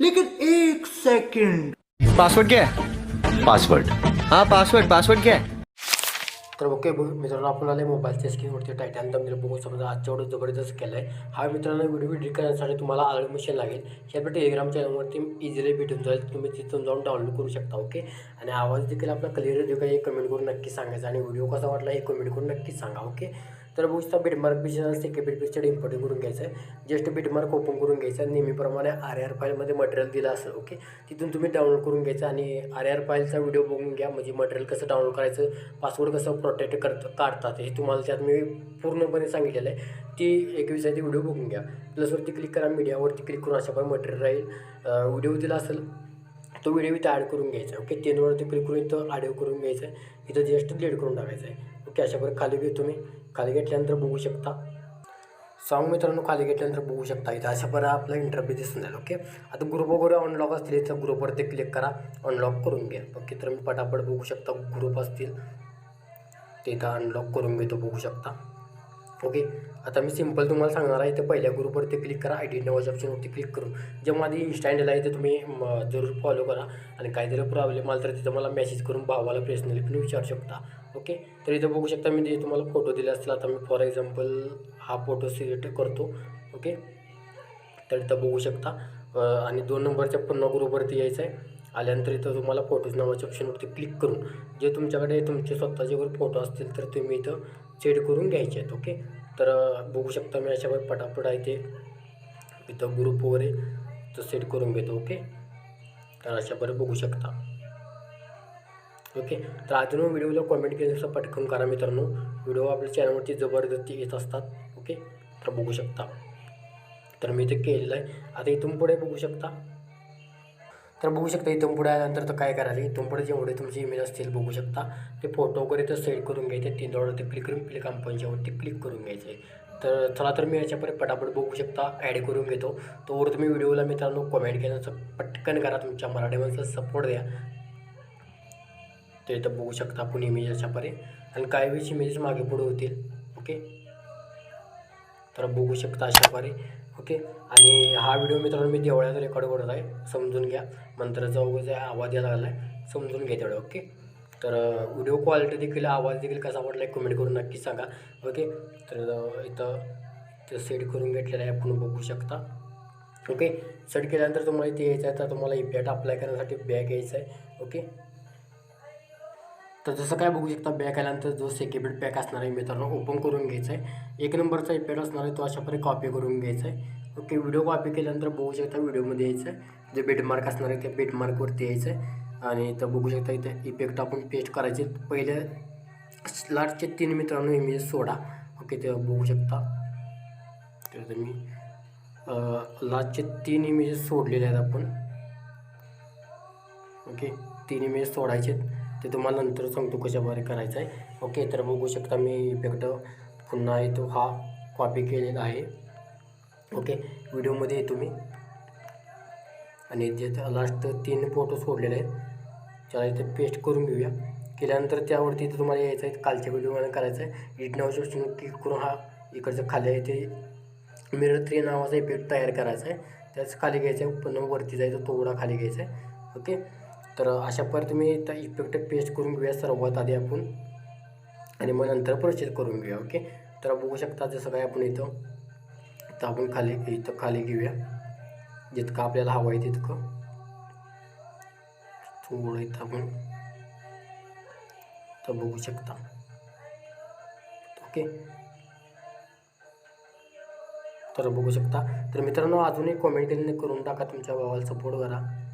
लेकिन एक second. Password क्या है? पासवर्ड। हाँ पासवर्ड। पासवर्ड क्या है? तर ओके मित्रांनो आपण आले मोबाईलच्या स्क्रीनवरती टायटॅन तमिळ बघू समजा आजच्या एवढं जबरदस्त केलं आहे हा मित्रांनो व्हिडिओ एडिट करण्यासाठी तुम्हाला आलं मशीन लागेल. यासाठी टेलिग्राम चॅनलवरती इझिली भेटून जाईल. तुम्ही तिथून जाऊन डाउनलोड करू शकता ओके? आणि आवाज देखील आपला क्लिअर येतो का हे कमेंट करून नक्की सांगायचं. आणि व्हिडिओ कसा वाटला हे कमेंट करून नक्की सांगा ओके? तर बुक्सचा शकता बीटमार्क पेज असते के बीट पिक्चर इम्पोर्टिंग करून घ्यायचं. आहे जस्ट बीटमार्क ओपन करून घ्यायचं आहे नेहमीप्रमाणे आर आर फाईलमध्ये मटेरियल दिलं असेल ओके तिथून तुम्ही डाउनलोड करून घ्यायचं आणि आर आर फाईलचा व्हिडिओ बघून घ्या म्हणजे मटेरियल कसं डाउनलोड करायचं पासवर्ड कसं प्रोटेक्ट करत काढतात हे तुम्हाला त्यात मी पूर्णपणे सांगितलेलं आहे. ती एक ती व्हिडिओ बघून घ्या. प्लसवरती क्लिक करा मीडियावरती क्लिक करून अशा पण मटेरियल राहील. व्हिडिओ दिला असेल तो व्हिडिओ इथं ॲड करून घ्यायचा ओके तीनवरती क्लिक करून इथं ऑडिओ करून घ्यायचं. आहे इथं जस्ट डिलीट करून टाकायचं आहे. ओके अशा प्रकारे खाली घेतो तुम्ही. खाली घेतल्यानंतर बघू शकता. सॉन्ग मित्रांनो खाली घेतल्यानंतर बघू शकता इथं अशा प्रकारे आपला इंटरव्ह्यू दिसून जाईल ओके? आता ग्रुप वगैरे अनलॉक असतील तर ग्रुपवरती क्लिक करा अनलॉक करून घ्या. ओके तर मी पटापट बघू शकता ग्रुप असतील. ते इथं अनलॉक करून घेतो बघू शकता. ओके आता मी सिंपल तुम्हाला सांगणार आहे तर पहिल्या ग्रुपवरती क्लिक करा. आय डी नवाज ऑप्शनवरती क्लिक करून. जेव्हा माझी इन्स्टा हँडल आहे ते तुम्ही म, जरूर फॉलो करा. आणि काहीतरी प्रॉब्लेम आला तर तिथं मला मेसेज करून भावाला पर्सनली पण विचारू शकता. ओके तर इथं बघू शकता मी जे तुम्हाला फोटो दिले असतील आता मी फॉर एक्झाम्पल हा फोटो सिलेक्ट करतो. ओके तर इथं बघू शकता. आणि दोन नंबरच्या पुन्हा ग्रुपवरती यायचं आहे. आल्यानंतर इथं तुम्हाला फोटोज नावाच्या ऑप्शनवरती क्लिक करून. जे तुमच्याकडे तुमचे स्वतःचे वगैरे फोटो असतील तर तुम्ही इथं सेट करून घ्यायचे आहेत ओके तर बघू शकता मी अशा पटापट आहे ते. इथं ग्रुप वगैरे तर सेट करून घेतो ओके तर अशा बरं बघू शकता. ओके तर अजून व्हिडिओला कॉमेंट केल्याचं पटकन करा मित्रांनो. व्हिडिओ आपल्या चॅनलवरती जबरदस्ती येत असतात ओके तर बघू शकता. तर मी ते केलेलं आहे. आता इथून पुढे बघू शकता. तर बघू शकता इथून पुढे आल्यानंतर तर काय करायचं? इथून पुढे जेवढे तुमचे इमेज असतील बघू शकता. ते फोटो वगैरे तर सेट करून घ्यायचे. तीन डॉलर ते क्लिक करून क्लिक कंपनीच्यावरती क्लिक करून घ्यायचे. तर चला तर मी याच्यापर्यंत पटापट बघू शकता ॲड करून घेतो. तोवर तुम्ही व्हिडिओला मित्रांनो कमेंट घेण्याचं पटकन करा तुमच्या मराठी माणसाला सपोर्ट द्या. ते इथं बघू शकता आपण इमेज याच्यापर्यंत. आणि काही वेळेस इमेजेस मागे पुढे होतील. ओके तर बघू शकता अशा ओके? आणि हा व्हिडिओ मित्रांनो मी देवळ्यात रेकॉर्ड करत आहे. समजून घ्या. मंत्राचा वगैरे आवाज यायला लागला आहे समजून घ्या तेवढं ओके? तर व्हिडिओ क्वालिटी देखील आवाज देखील कसा वाटला आहे कमेंट करून नक्की सांगा. ओके? तर इथं ते सेट करून घेतलेलं आहे. आपण बघू शकता. ओके? सेट केल्यानंतर तुम्हाला इथे यायचं आहे. तर तुम्हाला इफेक्ट अप्लाय करण्यासाठी बॅग यायचं आहे. ओके? तर जसं काय बघू शकता बॅक आल्यानंतर जो सेक्युरिटी पॅक असणार आहे मित्रांनो ओपन करून घ्यायचा आहे एक नंबरचा इफेक्ट असणार आहे तो अशा प्रकारे कॉपी करून घ्यायचा आहे ओके व्हिडिओ कॉपी केल्यानंतर बघू शकता व्हिडिओमध्ये यायचं आहे जे बेटमार्क असणार आहे त्या बेटमार्कवरती यायचं आहे आणि तर बघू शकता इथं इफेक्ट आपण पेस्ट करायचे. पहिले लास्टचे तीन मित्रांनो इमेज सोडा. ओके ते बघू शकता. तर तुम्ही लास्टचे तीन इमेजेस सोडलेले आहेत आपण. ओके तीन इमेज सोडायचे आहेत ते तुम्हाला नंतर सांगतो कशाद्वारे करायचं आहे. ओके तर बघू शकता मी इफेक्ट पुन्हा येतो. हा कॉपी केलेला आहे. ओके व्हिडिओमध्ये येतो मी. आणि जे लास्ट तीन फोटो सोडलेले आहेत. त्याला इथे पेस्ट करून घेऊया. केल्यानंतर त्यावरती इथे तुम्हाला यायचं आहे. कालच्या व्हिडिओमध्ये करायचं आहे. एडिट नावाच्या ऑप्शन क्लिक करून हा इकडचं खाली आहे ते मिरर थ्री नावाचा इफेक्ट तयार करायचा आहे. त्याच खाली घ्यायचं आहे. पण वरती जायचं थोडा खाली घ्यायचा आहे. ओके तर अशा परत मी त्या इफेक्ट पेस्ट करून घेऊया सर्वात आधी आपण. आणि मग नंतर प्रोसेस करून घेऊया ओके? तर बघू शकता जसं काय आपण इथं तर आपण खाली इथं खाली घेऊया. जितकं आपल्याला हवं आहे तितकं. थोडं इथं आपण तर बघू शकता. ओके? तर बघू शकता. तर मित्रांनो अजूनही कॉमेंट केल्याने करून टाका तुमच्या भावाला सपोर्ट करा.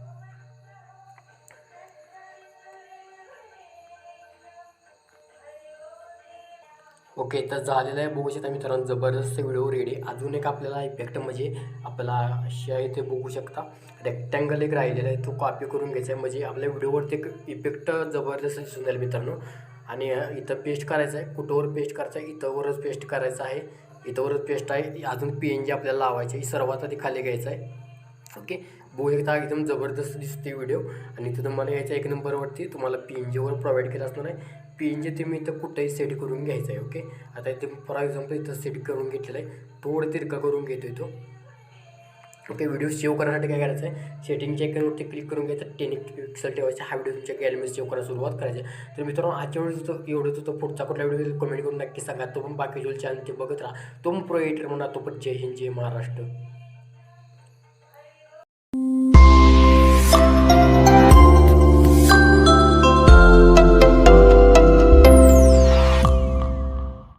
ओके तर झालेलं आहे बघू शकता मित्रांनो जबरदस्त व्हिडिओ रेडी अजून एक आपल्याला इफेक्ट म्हणजे आपला अशा आहे ते बघू शकता. रेक्टँगल एक राहिलेला आहे तो कॉपी करून घ्यायचा आहे. म्हणजे आपल्या व्हिडिओवरती एक इफेक्ट जबरदस्त दिसून जाईल मित्रांनो. आणि इथं पेस्ट करायचं आहे. कुठंवर पेस्ट करायचं आहे? इथंवरच पेस्ट करायचं आहे. इथंवरच पेस्ट आहे. अजून पी एन जी आपल्याला लावायची आहे. सर्वात आधी खाली घ्यायचं आहे. ओके बघू एकदा एकदम जबरदस्त दिसते व्हिडिओ आणि इथं तुम्हाला याच्या एक नंबरवरती तुम्हाला पी एन जीवर प्रोव्हाइड केलं असणार आहे. पी एन जी तुम्ही इथं कुठेही सेट करून घ्यायचं आहे ओके आता इथे फॉर एक्झाम्पल इथं सेट करून घेतलेलं आहे. थोडं तिरका करून घेतो तो. ओके व्हिडिओ सेव्ह करण्यासाठी काय करायचं आहे सेटिंगच्या आयकॉनवरती क्लिक करून घ्यायचं. टेन पिक्सल ठेवायचं. हा व्हिडिओ तुमच्या गॅलरीमध्ये सेव्ह करायला सुरुवात करायची. आहे. तर मित्रांनो आजच्या वेळेस तो एवढं होतं पुढचा कुठला व्हिडिओ कमेंट करून नक्की सांगा. तो पण बाकी चॅनल ते बघत राहा. तो पण प्रो एडिटर म्हणा तो पण जय हिंद जय महाराष्ट्र.